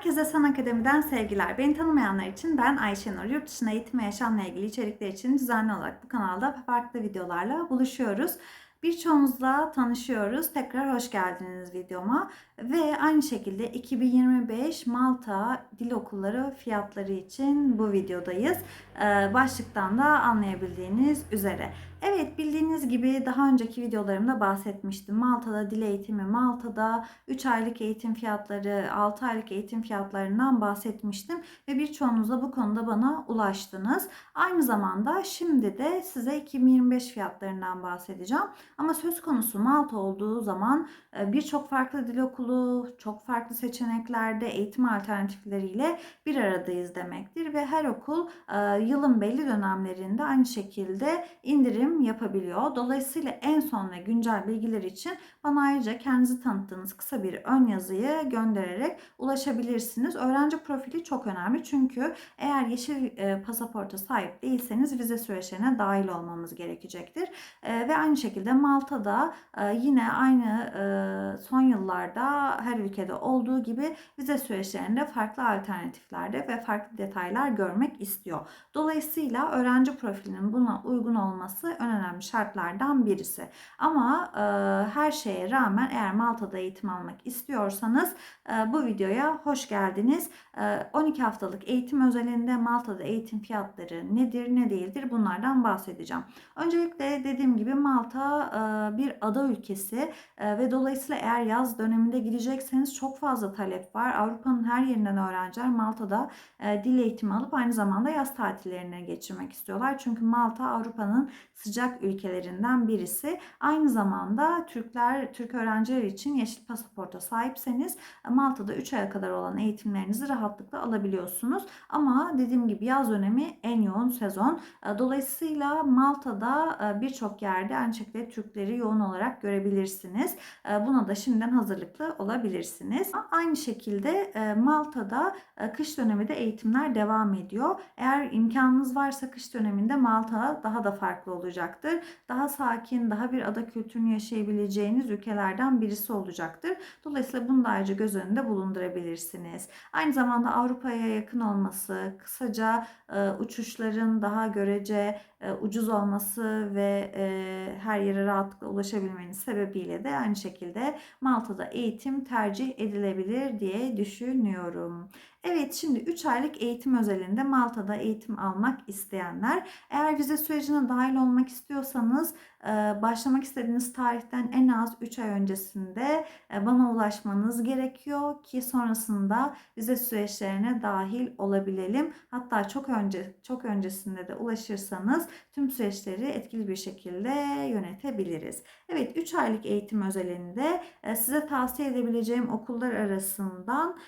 Herkese San Akademi'den sevgiler. Beni tanımayanlar için ben Ayşenur. Yurt dışında eğitim ve yaşamla ilgili içerikler için düzenli olarak bu kanalda farklı videolarla buluşuyoruz. Birçoğunuzla tanışıyoruz. Tekrar hoş geldiniz videoma. Ve aynı şekilde 2025 Malta Dil Okulları fiyatları için bu videodayız. Ee, Başlıktan da anlayabildiğiniz üzere. Evet bildiğiniz gibi daha önceki videolarımda bahsetmiştim. Malta'da dil eğitimi, Malta'da 3 aylık eğitim fiyatları, 6 aylık eğitim fiyatlarından bahsetmiştim. Ve birçoğunuz da bu konuda bana ulaştınız. Aynı zamanda şimdi de size 2025 fiyatlarından bahsedeceğim. Ama söz konusu Malta olduğu zaman e, birçok farklı dil okulu, çok farklı seçeneklerde eğitim alternatifleriyle bir aradayız demektir. Ve her okul e, yılın belli dönemlerinde aynı şekilde indirim yapabiliyor. Dolayısıyla en son ve güncel bilgiler için bana ayrıca kendinizi tanıttığınız kısa bir ön yazıyı göndererek ulaşabilirsiniz. Öğrenci profili çok önemli çünkü eğer yeşil e, pasaporta sahip değilseniz vize süreçlerine dahil olmamız gerekecektir. E, ve aynı şekilde Malta'da e, yine aynı son yıllarda her ülkede olduğu gibi vize süreçlerinde farklı alternatiflerde ve farklı detaylar görmek istiyor. Dolayısıyla öğrenci profilinin buna uygun olması en önemli şartlardan birisi. Ama e, her şeye rağmen eğer Malta'da eğitim almak istiyorsanız e, bu videoya hoş geldiniz. E, 12 haftalık eğitim özelinde Malta'da eğitim fiyatları nedir ne değildir bunlardan bahsedeceğim. Öncelikle dediğim gibi Malta e, bir ada ülkesi e, ve dolayısıyla eğer yaz döneminde gidecekseniz çok fazla talep var. Avrupa'nın her yerinden öğrenciler Malta'da e, dil eğitimi alıp aynı zamanda yaz tatillerine geçirmek istiyorlar. Çünkü Malta Avrupa'nın sıcak ülkelerinden birisi. Aynı zamanda Türkler, Türk öğrenciler için yeşil pasaporta sahipseniz Malta'da 3 aya kadar olan eğitimlerinizi rahatlıkla alabiliyorsunuz. Ama dediğim gibi yaz dönemi en yoğun sezon. Dolayısıyla Malta'da birçok yerde aynı şekilde Türkleri yoğun olarak görebilirsiniz. Buna da şimdiden hazırlıklı olabilirsiniz. Aynı şekilde Malta'da kış dönemi de eğitimler devam ediyor. Eğer imkanınız varsa kış döneminde Malta daha da farklı olacaktır. Daha sakin, daha bir ada kültürünü yaşayabileceğiniz ülkelerden birisi olacaktır. Dolayısıyla bunu da ayrıca göz önünde bulundurabilirsiniz. Aynı zamanda Avrupa'ya yakın olması, kısaca uçuşların daha görece ucuz olması ve her yere rahatlıkla ulaşabilmeniz sebebiyle de aynı şekilde Malta'da eğitim tercih edilebilir diye düşünüyorum. Evet şimdi 3 aylık eğitim özelinde Malta'da eğitim almak isteyenler eğer vize sürecine dahil olmak istiyorsanız başlamak istediğiniz tarihten en az 3 ay öncesinde bana ulaşmanız gerekiyor ki sonrasında vize süreçlerine dahil olabilelim. Hatta çok önce çok öncesinde de ulaşırsanız tüm süreçleri etkili bir şekilde yönetebiliriz. Evet 3 aylık eğitim özelinde size tavsiye edebileceğim okullar arasından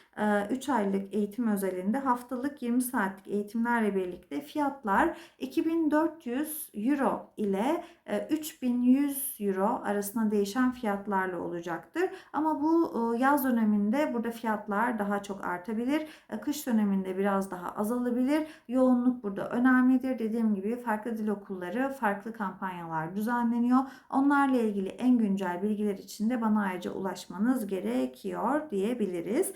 3 aylık eğitim özelinde haftalık 20 saatlik eğitimlerle birlikte fiyatlar 2400 euro ile 3100 euro arasında değişen fiyatlarla olacaktır. Ama bu yaz döneminde burada fiyatlar daha çok artabilir. Kış döneminde biraz daha azalabilir. Yoğunluk burada önemlidir. Dediğim gibi farklı dil okulları farklı kampanyalar düzenleniyor. Onlarla ilgili en güncel bilgiler için de bana ayrıca ulaşmanız gerekiyor diyebiliriz.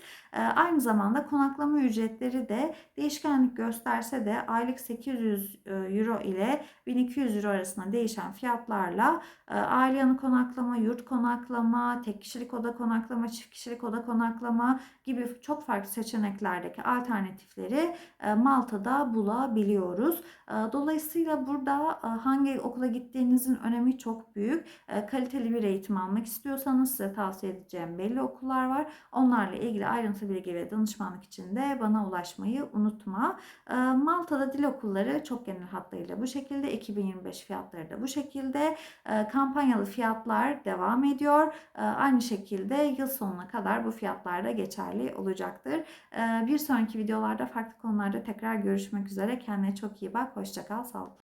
Aynı zamanda konaklama ücretleri de değişkenlik gösterse de aylık 800 euro ile 1200 euro arasında değişen fiyatlarla aile yanı konaklama, yurt konaklama, tek kişilik oda konaklama, çift kişilik oda konaklama gibi çok farklı seçeneklerdeki alternatifleri Malta'da bulabiliyoruz. Dolayısıyla burada hangi okula gittiğinizin önemi çok büyük. Kaliteli bir eğitim almak istiyorsanız size tavsiye edeceğim belli okullar var. Onlarla ilgili ayrıntı bilgi ve danışmanlık için de bana ulaşmayı unutma. Malta'da dil okulları çok genel hatlarıyla bu şekilde. 2025 fiyatları da bu şekilde. Kampanyalı fiyatlar devam ediyor. Aynı şekilde yıl sonuna kadar bu fiyatlar da geçerli olacaktır. Bir sonraki videolarda farklı konularda tekrar görüşmek üzere. Kendine çok iyi bak. Hoşçakal. Sağlıklı.